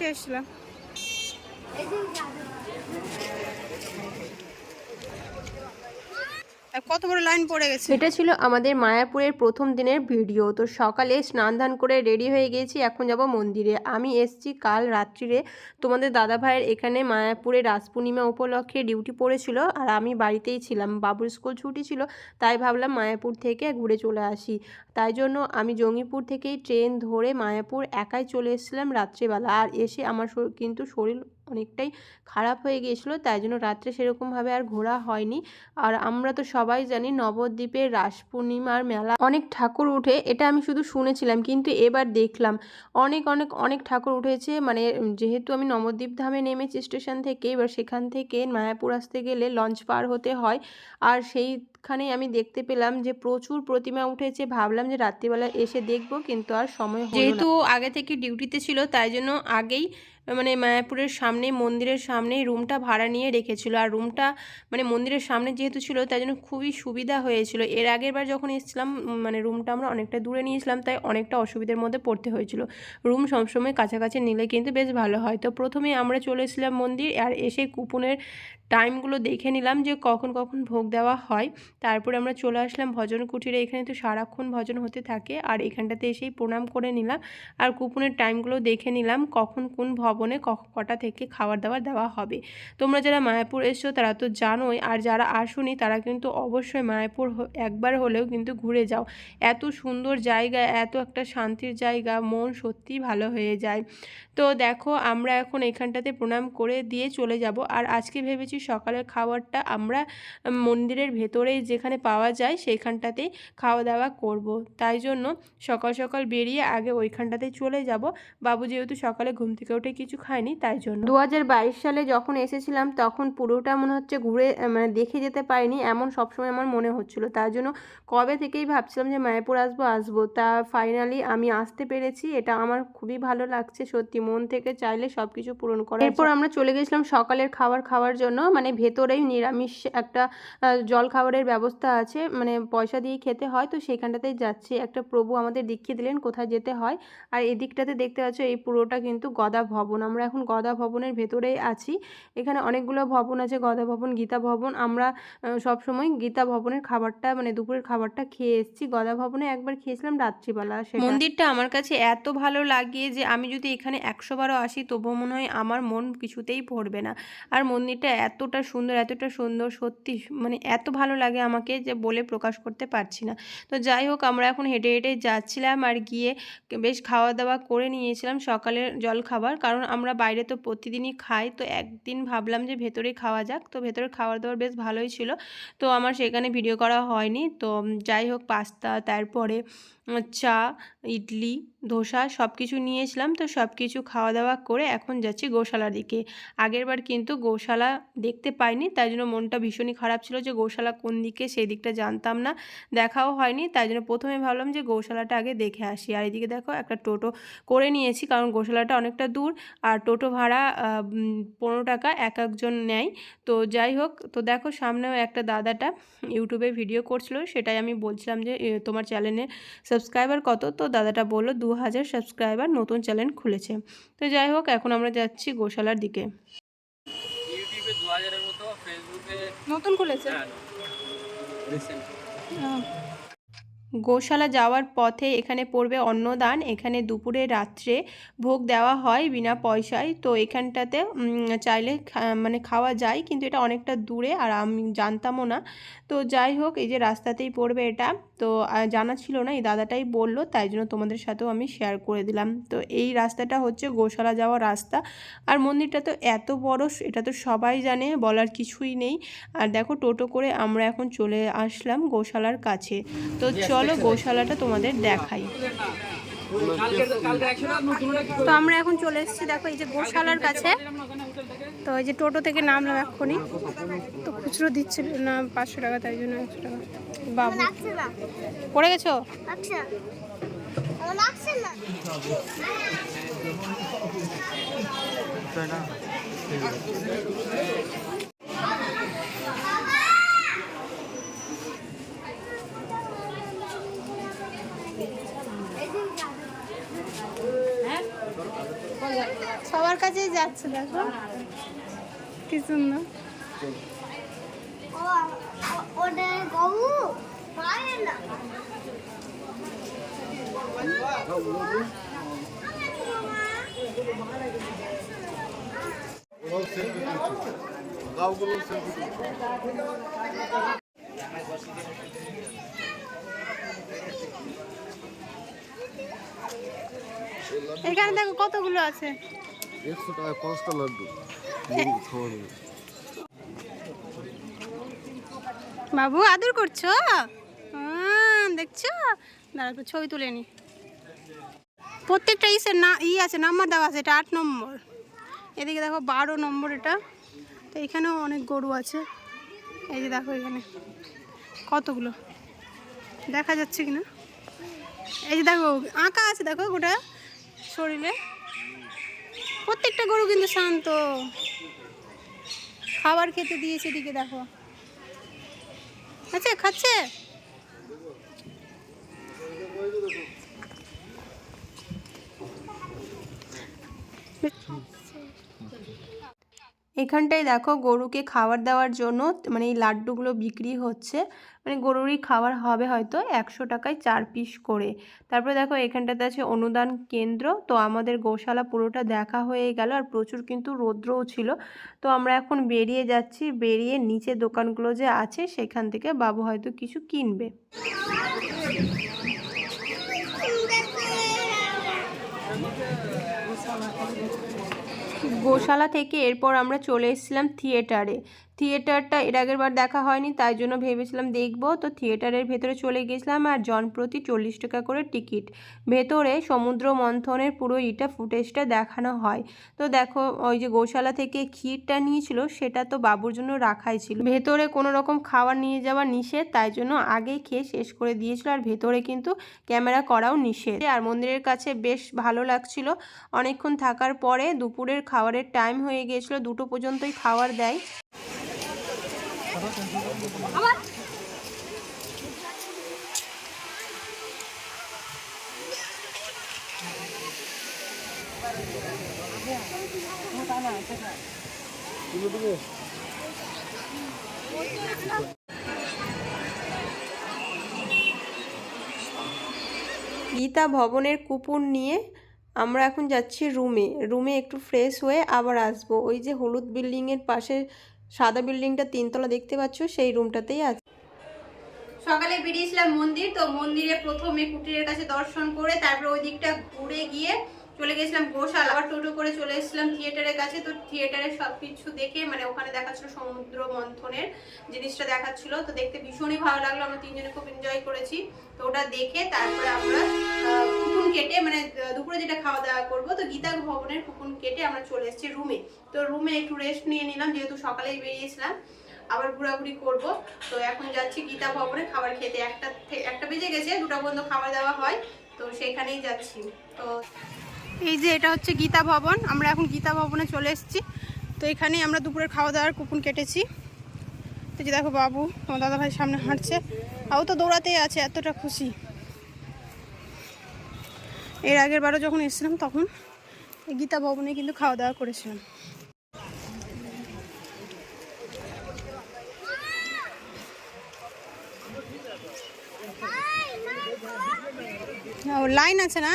এসে এসেছিলাম আর কত বড় লাইন পড়ে গেছে। এটা ছিল আমাদের মায়াপুরের প্রথম দিনের ভিডিও। তো সকালে স্নান ধান করে রেডি হয়ে গেছি এখন যাব মন্দিরে। আমি এসছি কাল রাত্রিরে। তোমাদের দাদা ভাইয়ের এখানে মায়াপুরে রাস পূর্ণিমা উপলক্ষে ডিউটি পড়েছিল আর আমি বাড়িতেই ছিলাম। বাবুর স্কুল ছুটি ছিল, তাই ভাবলাম মায়াপুর থেকে ঘুরে চলে আসি। তাই জন্য আমি জঙ্গিপুর থেকেই ট্রেন ধরে মায়াপুর একাই চলে এসেছিলাম রাত্রেবেলা। আর এসে আমার কিন্তু শরীর অনেকটাই খারাপ হয়ে গিয়েছিল, তাই জন্য রাত্রে সেরকমভাবে আর ঘোরা হয়নি। আর আমরা তো সবাই জানি নবদ্বীপের রাস পূর্ণিমার মেলা, অনেক ঠাকুর উঠে, এটা আমি শুধু শুনেছিলাম কিন্তু এবার দেখলাম। অনেক অনেক অনেক ঠাকুর উঠেছে মানে যেহেতু আমি নবদ্বীপ ধামে নেমেছি স্টেশন থেকে, এবার সেখান থেকে মায়াপুর আসতে গেলে লঞ্চ পার হতে হয়। আর সেই সেইখানে আমি দেখতে পেলাম যে প্রচুর প্রতিমা উঠেছে, ভাবলাম যে রাত্রিবেলা এসে দেখব, কিন্তু আর সময় যেহেতু আগে থেকে ডিউটিতে ছিল, তাই জন্য আগেই মানে মায়াপুরের সামনে মন্দিরের সামনেই রুমটা ভাড়া নিয়ে রেখেছিল। আর রুমটা মানে মন্দিরের সামনে যেহেতু ছিল, তাই জন্য খুবই সুবিধা হয়েছিল। এর আগের বার যখন এসেছিলাম মানে রুমটা আমরা অনেকটা দূরে নিয়েছিলাম, তাই অনেকটা অসুবিধার মধ্যে পড়তে হয়েছিল। রুম সবসময় কাছাকাছি নিলে কিন্তু বেশ ভালো হয়। তো প্রথমে আমরা চলে এসেছিলাম মন্দির, আর এসে কুপনের টাইমগুলো দেখে নিলাম যে কখন কখন ভোগ দেওয়া হয়। তারপরে আমরা চলে আসলাম ভজন কুটিরে। এখানে তো সারাক্ষণ ভজন হতে থাকে, আর এখানটাতে এসেই প্রণাম করে নিলাম। আর কুপনের টাইমগুলো দেখে নিলাম কখন কোন ভবনে কটা থেকে খাবার দাবার দেওয়া হবে। তোমরা যারা মায়াপুর এসছো তারা তো জানোই, আর যারা আসুনি তারা কিন্তু অবশ্যই মায়াপুর একবার হলেও কিন্তু ঘুরে যাও। এত সুন্দর জায়গা, এত একটা শান্তির জায়গা, মন সত্যিই ভালো হয়ে যায়। তো দেখো, আমরা এখন এখানটাতে প্রণাম করে দিয়ে চলে যাব। আর আজকে ভেবেছি সকালের খাবারটা আমরা মন্দিরের ভেতরেই যেখানে পাওয়া যায় সেইখানটাতেই খাওয়া দাওয়া করব। তাই জন্য সকাল সকাল বেরিয়ে আগে ওইখানটাতে চলে যাব। বাবু যেহেতু সকালে ঘুম থেকে উঠে কিছু খায়নি তাই জন্য। দু হাজার বাইশ সালে যখন এসেছিলাম তখন পুরোটা মনে হচ্ছে ঘুরে মানে দেখে যেতে পারিনি এমন সবসময় আমার মনে হচ্ছিল। তার জন্য কবে থেকেই ভাবছিলাম যে মায়াপুর আসব আসব। তা ফাইনালি আমি আসতে পেরেছি এটা আমার খুবই ভালো লাগছে সত্যি মন থেকে চাইলে সব কিছু পূরণ করা এরপর আমরা চলে গেছিলাম সকালের খাবার খাওয়ার জন্য মানে ভেতরেই নিরামিষ একটা জল খাবারের ব্যবস্থা আছে মানে পয়সা দিয়ে খেতে হয়। তো সেখানটাতেই যাচ্ছি। একটা প্রভু আমাদের দেখিয়ে দিলেন কোথায় যেতে হয়। আর এদিকটাতে দেখতে পাচ্ছ এই পুরোটা কিন্তু গদা ভবন। আমরা এখন গদা ভবনের ভেতরেই আছি। এখানে অনেকগুলো ভবন আছে, গদা ভবন, গীতা ভবন। আমরা সব সময় গীতা ভবনের খাবারটা মানে দুপুরের খাবারটা খেয়ে এসেছি। গদা ভবনে একবার খেয়েছিলাম রাত্রিবেলা মন্দিরটা আমার কাছে এত ভালো লাগে যে আমি যদি এখানে একশো বারও আসি তবুও মনে হয় আমার মন কিছুতেই ভরবে না। আর মন্দিরটা এতটা সুন্দর এতটা সুন্দর, সত্যি মানে এত ভালো লাগে আমাকে যে বলে প্রকাশ করতে পারছি না। তো যাই হোক, আমরা এখন হেঁটে হেঁটে যাচ্ছিলাম আর গিয়ে বেশ খাওয়া দাওয়া করে নিয়েছিলাম সকালের জল খাবার কারণ আমরা বাইরে তো প্রতিদিনই খাই। তো একদিন ভাবলাম যে ভেতরে খাওয়া যাক। তো ভেতরে খাওয়ার দাওয়ার বেশ ভালোই ছিল। তো আমার সেখানে ভিডিও করা হয়নি। তো যাই হোক পাস্তা তারপরে চা ইডলি ধোসা সব কিছু নিয়েছিলাম। তো সব কিছু খাওয়া দাওয়া করে এখন যাচ্ছি গোশালার দিকে। আগেরবার কিন্তু গোশালা দেখতে পাইনি, তাই জন্য মনটা ভীষণই খারাপ ছিল যে গোশালা কোন দিকে সেই দিকটা জানতাম না। দেখাও হয়নি, তাই জন্য প্রথমে ভাবলাম যে গোশালাটা আগে দেখে আসি। আর এদিকে দেখো একটা টোটো করে নিয়েছি, কারণ গোশালাটা অনেকটা দূর। আর টোটো ভাড়া পনেরো টাকা এক একজন নেয়। তো যাই হোক, তো দেখো সামনেও একটা দাদাটা ইউটিউবে ভিডিও করছিল, সেটাই আমি বলছিলাম যে তোমার চ্যানেলে সাবস্ক্রাইবার কত? তো দাদাটা বলল দু হাজার সাবস্ক্রাইবার নতুন চ্যানেল খুলেছে। তো যাই হোক এখন আমরা যাচ্ছি গোশালার দিকে। ইউটিউবে দু হাজারের মতো ফেসবুকে নতুন খুলেছে? আহ, গোশালা যাওয়ার পথে এখানে পড়বে অন্নদান এখানে দুপুরে রাত্রে ভোগ দেওয়া হয় বিনা পয়সায়। তো এখানটাতে চাইলে মানে খাওয়া যায় কিন্তু এটা অনেকটা দূরে আর আমি জানতামও না। তো যাই হোক এই যে রাস্তাতেই পড়বে এটা। তো জানা ছিল না এই দাদাটাই বলল তাই জন্য তোমাদের সাথেও আমি শেয়ার করে দিলাম। তো এই রাস্তাটা হচ্ছে গোশালা যাওয়ার রাস্তা। আর মন্দিরটা তো এত বড় এটা তো সবাই জানে বলার কিছুই নেই। আর দেখো টোটো করে আমরা এখন চলে আসলাম গোশালার কাছে। তো চলো গোশালাটা তোমাদের দেখাই। তো আমরা এখন চলে এসেছি, দেখো এই যে গোশালার কাছে। তো এই যে টোটো থেকে নামলাম এক্ষুনি। তো খুচরো দিচ্ছে না, পাঁচশো টাকা, তাই জন্য একশো টাকা। বাবু। পড়ে গেছো? আচ্ছা সবার কাছেই যাচ্ছে দেখো। কি সুন্দর। ও ও- ওটা গরু পারে না গাঁওগুলো সেলফি তুলছে এখানে দেখো কতগুলো আছে? একশো পাঁচটা লাড্ডু। বাবু আদর করছ? দেখছ? দাঁড়া একটু ছবি তুলে নি। প্রত্যেকটা ইসের না ই আছে নাম্বার দেওয়া আছে এটা আট নম্বর। এদিকে দেখো বারো নম্বর এটা। তো এখানেও অনেক গরু আছে। এই যে দেখো এখানে কতগুলো? দেখা যাচ্ছে কি না এই যে দেখো আঁকা আছে দেখো গোটা। শরীরে? প্রত্যেকটা গরু কিন্তু শান্ত। খাবার খেতে দিয়েছে এদিকে দেখো। আচ্ছা খাচ্ছে? এখানটায় দেখো গরুকে খাবার দেওয়ার জন্য মানে এই লাড্ডুগুলো বিক্রি হচ্ছে। মানে গরুরই খাবার হবে হয়তো একশো টাকায় চার পিস করে। তারপরে দেখো এখানটাতে আছে অনুদান কেন্দ্র। তো আমাদের গোশালা পুরোটা দেখা হয়ে গেল আর প্রচুর কিন্তু রৌদ্রও ছিল। তো আমরা এখন বেরিয়ে যাচ্ছি। বেরিয়ে নিচে দোকানগুলো যে আছে সেখান থেকে বাবু হয়তো কিছু কিনবে। গোশালা থেকে এরপর আমরা চলে এসেছিলাম থিয়েটারে। থিয়েটারটা এর আগের বার দেখা হয়নি, তাই জন্য ভেবেছিলাম দেখব। তো থিয়েটারের ভেতরে চলে গেছিলাম আর জনপ্রতি চল্লিশ টাকা করে টিকিট। ভেতরে সমুদ্র মন্থনের পুরো ইটা ফুটেজটা দেখানো হয়। তো দেখো, ওই যে গোশালা থেকে ক্ষীরটা নিয়েছিল, সেটা তো বাবুর জন্য রাখাই ছিল। ভেতরে কোনো রকম খাবার নিয়ে যাওয়া নিষেধ, তাই জন্য আগেই খেয়ে শেষ করে দিয়েছিল আর ভেতরে কিন্তু ক্যামেরা করাও নিষেধ। আর মন্দিরের কাছে বেশ ভালো লাগছিল। অনেকক্ষণ থাকার পরে দুপুরের খাবারের টাইম হয়ে গিয়েছিল দুটো পর্যন্তই খাবার দেয়। গীতা ভবনের কুপন নিয়ে আমরা এখন যাচ্ছি রুমে। রুমে একটু ফ্রেশ হয়ে আবার আসব। ওই যে হলুদ বিল্ডিংয়ের পাশে সাদা বিল্ডিংটা তিনতলা দেখতে পাচ্ছ, সেই রুমটাতেই আছে। সকালে বেরিয়েছিলাম মন্দির, তো মন্দিরে প্রথমে কুটিরের কাছে দর্শন করে তারপরে ওই দিকটা ঘুরে গিয়ে চলে গেছিলাম গোশাল। আবার টোটো করে চলে এসেছিলাম থিয়েটারের কাছে। তো থিয়েটারে সব কিছু দেখে মানে ওখানে দেখাচ্ছিল সমুদ্র মন্থনের জিনিসটা দেখাচ্ছিল। তো দেখতে ভীষণই ভালো লাগল। আমরা তিনজনে খুব এনজয় করেছি। তো ওটা দেখে তারপরে আমরা কুকুন কেটে মানে দুপুরে যেটা খাওয়া দাওয়া করব, তো গীতা ভবনের কুকুন কেটে আমরা চলে এসেছি রুমে তো রুমে একটু রেস্ট নিয়ে নিলাম, যেহেতু সকালেই বেরিয়েছিলাম। আবার ঘোরাঘুরি করব। তো এখন যাচ্ছি গীতা ভবনে খাবার খেতে। একটা একটা বেজে গেছে, দুটা পর্যন্ত খাবার দাওয়া হয়। তো সেখানেই যাচ্ছি। তো এই যে এটা হচ্ছে গীতা ভবন, আমরা এখন গীতা ভবনে চলে এসেছি। তো এখানেই আমরা দুপুরের খাওয়া দাওয়ার কুপন কেটেছি। তো যে দেখো বাবু আমার দাদা ভাই সামনে হাঁটছে। আও তো দৌড়াতেই আছে, এতটা খুশি। এর আগের বারও যখন এসেছিলাম তখন গীতা ভবনে কিন্তু খাওয়া দাওয়া করেছিলাম লাইন আছে না?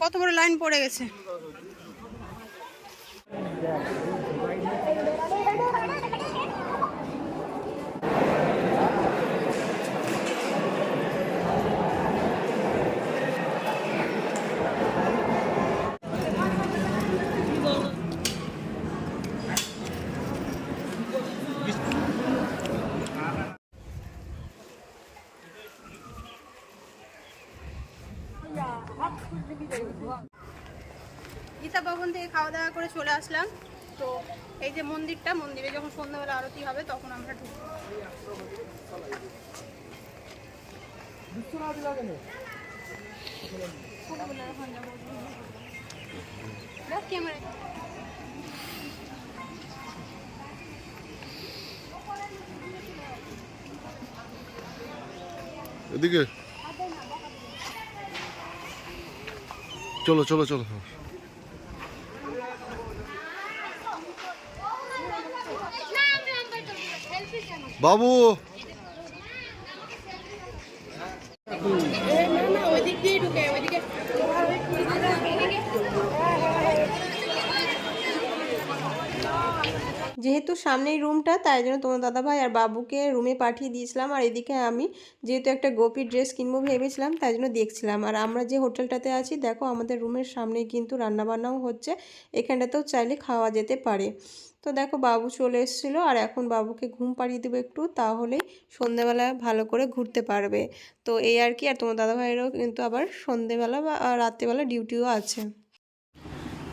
কত বড় লাইন পড়ে গেছে গীতা ভবন থেকে খাওয়া দাওয়া করে চলে আসলাম। তো এই যে মন্দিরটা, মন্দিরে যখন সন্ধ্যাবেলা আরতি হবে, তখন আমরা ঢুকবো। এদিকে। চলো চলো চলো। বাবু যেহেতু সামনেই রুমটা, তাই জন্য তোমার দাদাভাই আর বাবুকে রুমে পাঠিয়ে দিয়েছিলাম। আর এদিকে আমি যেহেতু একটা গোপী ড্রেস কিনবো ভেবেছিলাম, তাই জন্য দেখছিলাম। আর আমরা যে হোটেলটাতে আছি, দেখো আমাদের রুমের সামনেই কিন্তু রান্নাবান্নাও হচ্ছে। এখানটাতেও চাইলে খাওয়া যেতে পারে। তো দেখো বাবু চলে এসেছিল, আর এখন বাবুকে ঘুম পাড়িয়ে দেবো একটু তাহলেই সন্ধেবেলা ভালো করে ঘুরতে পারবে। তো এই আর কি, আর তোমার দাদাভাইয়েরও কিন্তু আবার সন্ধেবেলা বা রাত্রেবেলা ডিউটিও আছে।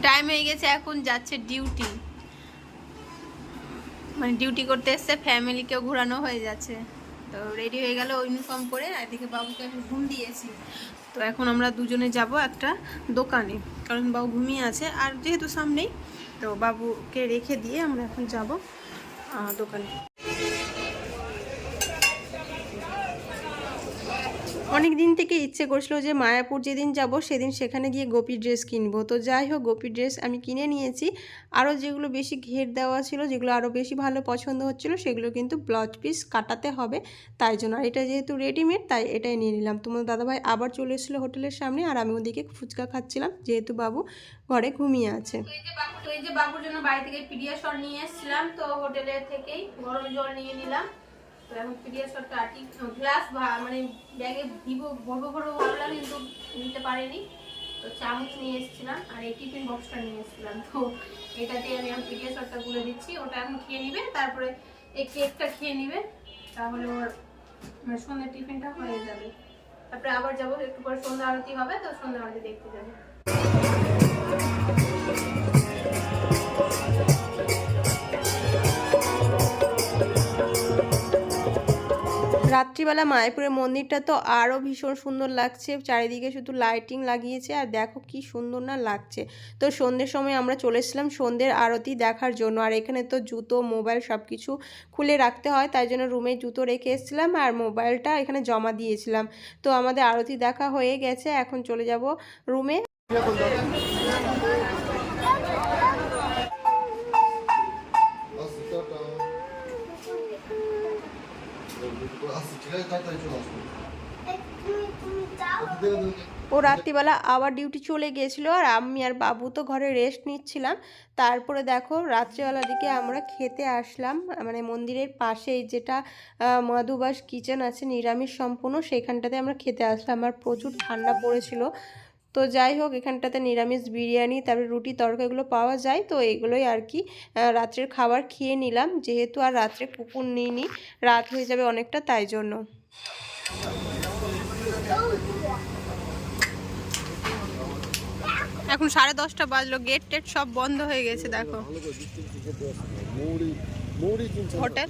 টাইম হয়ে গেছে, এখন যাচ্ছে ডিউটি মানে ডিউটি করতে এসছে ফ্যামিলিকেও ঘোরানো হয়ে যাচ্ছে। তো রেডি হয়ে গেল ইউনিফর্ম করে এদিকে বাবুকে আমি ঘুম দিয়েছি। তো এখন আমরা দুজনে যাব একটা দোকানে, কারণ বাবু ঘুমিয়ে আছে, আর যেহেতু সামনেই, তো বাবুকে রেখে দিয়ে আমরা এখন যাব দোকানে। অনেক দিন থেকে ইচ্ছে করছিল যে মায়াপুর যেদিন যাব, সেদিন সেখানে গিয়ে গোপী ড্রেস কিনবো। তো যাই হোক, গোপী ড্রেস আমি কিনে নিয়েছি। আরও যেগুলো বেশি ঘের দেওয়া ছিল, যেগুলো আরও বেশি ভালো পছন্দ হচ্ছিল, সেগুলো কিন্তু ব্লাউজ পিস কাটাতে হবে। তাই জন্য আর এটা যেহেতু রেডিমেড, তাই এটাই নিয়ে নিলাম। তোমার দাদাভাই আবার চলে এসেছিল হোটেলের সামনে, আর আমি ওদিকে ফুচকা খাচ্ছিলাম, যেহেতু বাবু ঘরে ঘুমিয়ে আছে। বাবুর জন্য বাড়ি থেকে পিডিয়াশর নিয়ে এসেছিলাম, তো হোটেলে থেকেই গরম জল নিয়ে নিলাম। তো এখন পিডিয়াশরটা আটি গ্লাস মানে ব্যাগে দিব, ভরবো ভরবো ভাবলাম কিন্তু নিতে পারিনি। তো চামচ নিয়ে এসেছিলাম আর এই টিফিন বক্সটা নিয়ে এসেছিলাম। তো এটাতে আমি এখন পিডিয়াশরটা গুলে দিচ্ছি। ওটা এখন খেয়ে নিবে, তারপরে এই কেকটা খেয়ে নিবে। তাহলে ওর মানে সন্ধ্যে টিফিনটা হয়ে যাবে। তারপরে আবার যাব, একটু পরে সন্ধ্যা আরতি হবে, তো সন্ধ্যা আরতি দেখতে যাব। রাত্রিবেলা মায়াপুরের মন্দিরটা তো আরও ভীষণ সুন্দর লাগছে। চারিদিকে শুধু লাইটিং লাগিয়েছে আর দেখো কি সুন্দর না লাগছে। তো সন্ধ্যের সময় আমরা চলে এসেছিলাম সন্ধ্যের আরতি দেখার জন্য। আর এখানে তো জুতো, মোবাইল সব কিছু খুলে রাখতে হয়, তাই জন্য রুমে জুতো রেখে এসেছিলাম আর মোবাইলটা এখানে জমা দিয়েছিলাম। তো আমাদের আরতি দেখা হয়ে গেছে, এখন চলে যাব রুমে ও রাত্রিবেলা আবার ডিউটি চলে গিয়েছিল আর আমি আর বাবু তো ঘরে রেস্ট নিচ্ছিলাম। তারপরে দেখো রাত্রিবেলার দিকে আমরা খেতে আসলাম। মানে মন্দিরের পাশেই যেটা মধুবাস কিচেন আছে নিরামিষ সম্পূর্ণ, সেখানটাতে আমরা খেতে আসলাম। আর প্রচুর ঠান্ডা পড়েছিল। তো যাই হোক এখানটাতে নিরামিষ বিরিয়ানি তারপরে রুটি তরকা এগুলো পাওয়া যায়। তো এগুলোই আর কি রাত্রের খাবার খেয়ে নিলাম। যেহেতু আর রাত্রে কুকুর নিইনি রাত হয়ে যাবে অনেকটা তাই জন্য। এখন সাড়ে দশটা বাজলো গেট টেট সব বন্ধ হয়ে গেছে দেখো। হোটেল?